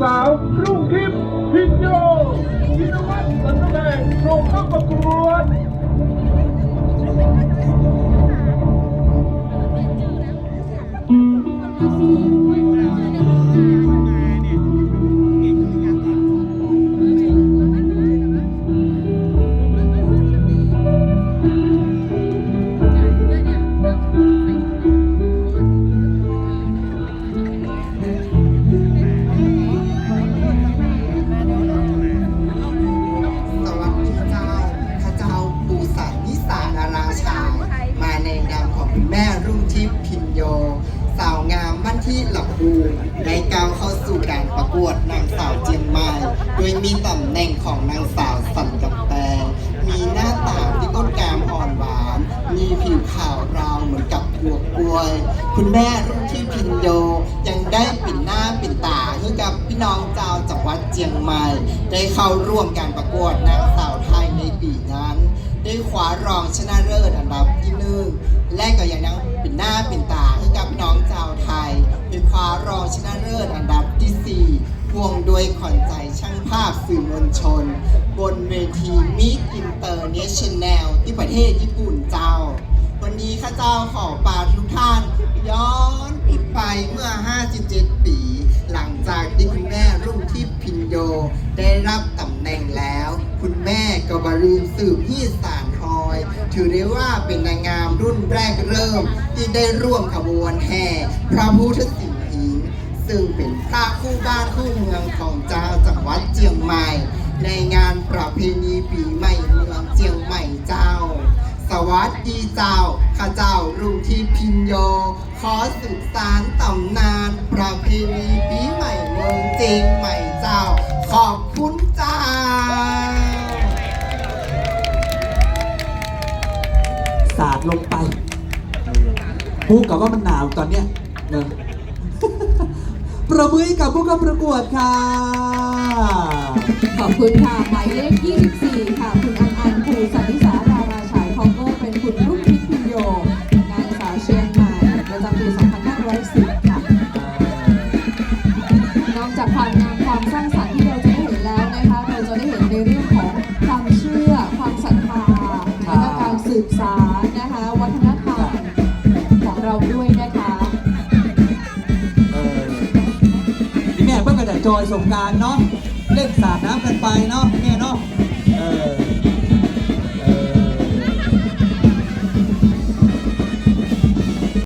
สาวรุ่งทิพย์พิญโยวินวัฒน์สันแดงโรงเข้าประกวด พินโย สาวงามมั่นที่หลับบูได้ก้าวเข้าสู่การประกวดนางสาวเจียงใหม่ โดยมีตำแหน่งของนางสาวสันกับแปงมีหน้าตาที่งดงามอ่อนหวาน มีผิวขาวราวเหมือนกับบัวกล้วย คุณแม่รุ่งทิพย์พินโยยังได้ปิดหน้าปิดตาให้กับพี่น้องเจ้าจากวัดเจียงใหม่ ได้เข้าร่วมการประกวดนางสาวไทยในปีนั้น ได้คว้ารองชนะเลิศอันดับที่หนึ่งและก็ยังนั่งเป็นหน้าเป็นตาให้กับน้องชาวไทยได้คว้ารองชนะเลิศอันดับที่สี่พวงด้วยขวัญใจช่างภาพสื่อมวลชน บนเวทีมิสอินเตอร์เนชั่นแนลที่ประเทศญี่ปุ่นเจ้า วันนี้ข้าเจ้าขอปาทุกท่าน ย้อนปิดไปเมื่อ 57 ปี หลังจากที่คุณแม่รุ่งทิพย์พินโยได้รับตำแหน่งแล้ว คุณแม่ก็บารูมสืบฮีดสา ถือได้ว่าเป็นนางงามรุ่นแรกเริ่ม ที่ได้ร่วมขบวนแห่พระพุทธสิหิงซึ่งเป็นพระคู่บ้านคู่เมืองของเจ้าจังหวัดเจียงใหม่ ในงานประเพณีปีใหม่เมืองเจียงใหม่เจ้า สวัสดีเจ้าข้าเจ้ารุ่งที่พินโย ขอสืบสารตำนานประเพณีปีใหม่เมืองเจียงใหม่เจ้า ขอบคุณเจ้าาดลงไปพูดกับว่ามันหนาวตอนเนี้ยเนอะประมือให้กับผู้เข้าประกวดค่ะ ขอบคุณค่ะ หมายเลข 24 ค่ะ คุณอันอันครูสันนิสาดาราฉายคองโก้เป็นคุณรุ่งทิพย์พินโยงานสาวเชียงใหม่ประจำปี2510ค่ะ นอกจากความงามความสร้างสรรค์ที่เราจะได้เห็นแล้วนะคะ เราจะได้เห็นในเรื่องของความเชื่อ ความศรัทธาและก็การสืบสารน จอยสงกรารเนาะเล่นสาดน้ำกันไปเนาะแม่เนาะเออ